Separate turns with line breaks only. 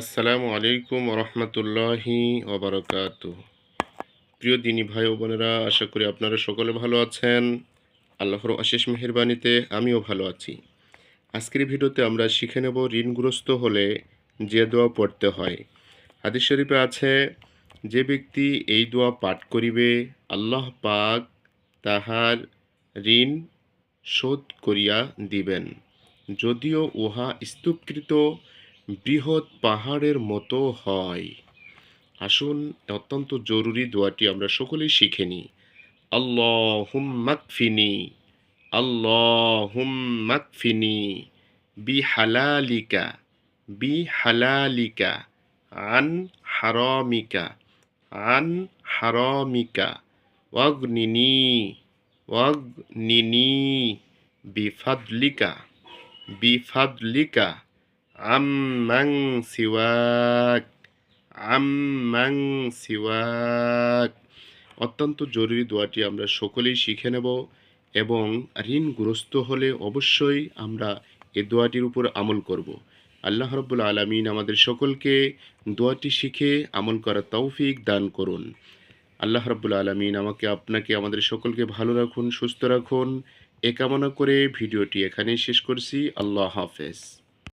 আসসালামু আলাইকুম রহমতুল্লাহি ওবরকাত। প্রিয় দিনী ভাই ও বোনেরা, আশা করি আপনারা সকলে ভালো আছেন। আল্লাহর অশেষ মেহরবানিতে আমিও ভালো আছি। আজকের ভিডিওতে আমরা শিখে নেব ঋণগ্রস্ত হলে যে দোয়া পড়তে হয়। হাদিস শরীফে আছে, যে ব্যক্তি এই দোয়া পাঠ করিবে, আল্লাহ পাক তাহার ঋণ শোধ করিয়া দিবেন। যদিও উহা স্তূপকৃত বৃহৎ পাহাড়ের মতো হয়। আসুন, অত্যন্ত জরুরি দোয়াটি আমরা সকলেই শিখে নিই। আল্লাহ হুম মাকফিনি আল্লাহ হুম মাকফিনি বি হালালিকা বি হালালিকা আন হারামিকা আন হারামিকা, ওয়াগনিনি ওয়াগনিনি, বিফাদলিকা বিফাদলিকা আম্মাং সিওয়াক আম্মাং সিওয়াক। অত্যন্ত জরুরি দোয়াটি আমরা সকলেই শিখে নেব এবং ঋণগ্রস্ত হলে অবশ্যই আমরা এ দোয়াটির উপর আমল করব। আল্লাহ রব্বুল আলমিন আমাদের সকলকে দোয়াটি শিখে আমল করার তৌফিক দান করুন। আল্লাহ রব্বুল আলমিন আমাকে, আপনাকে, আমাদের সকলকে ভালো রাখুন, সুস্থ রাখুন। এ কামনা করে ভিডিওটি এখানেই শেষ করছি। আল্লাহ হাফেজ।